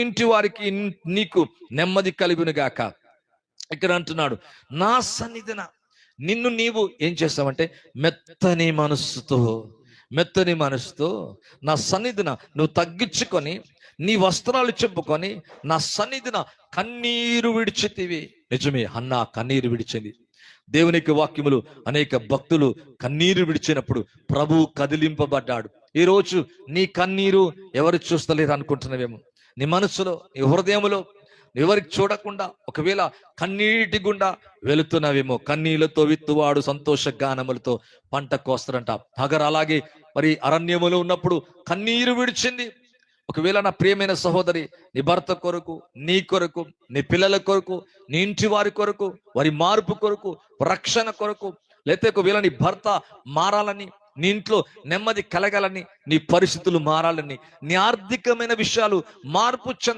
ఇంటి వారికి నీకు నెమ్మది కలిగినగాక గాక. ఇక్కడ అంటున్నాడు నా సన్నిధిన నిన్ను నీవు ఏం చేస్తావంటే మెత్తని మనస్సుతో మెత్తని మనసుతో నా సన్నిధిన నువ్వు తగ్గించుకొని నీ వస్త్రాలు చెప్పుకొని నా సన్నిధిన కన్నీరు విడిచితివి. నిజమే అన్న కన్నీరు విడిచింది. దేవునికి వాక్యములు అనేక భక్తులు కన్నీరు విడిచినప్పుడు ప్రభు కదిలింపబడ్డాడు. ఈరోజు నీ కన్నీరు ఎవరు చూస్తలేరు అనుకుంటున్నావేమో. నీ మనసులో నీ హృదయములో ఎవరికి చూడకుండా ఒకవేళ కన్నీటి గుండా వెళుతున్నావేమో కన్నీళ్ళతో విత్తువాడు సంతోష గానములతో పంట కోస్తారంట హగర్ అలాగే మరి అరణ్యములో ఉన్నప్పుడు కన్నీరు విడిచింది. ఒకవేళ నా ప్రియమైన సహోదరి నీ భర్త కొరకు నీ కొరకు నీ పిల్లల కొరకు నీ ఇంటి వారి కొరకు వారి మార్పు కొరకు రక్షణ కొరకు లేకపోతే ఒకవేళ నీ భర్త మారాలని నీ ఇంట్లో నెమ్మది కలగాలని నీ పరిస్థితులు మారాలని నీ ఆర్థికమైన విషయాలు మార్పు చెంద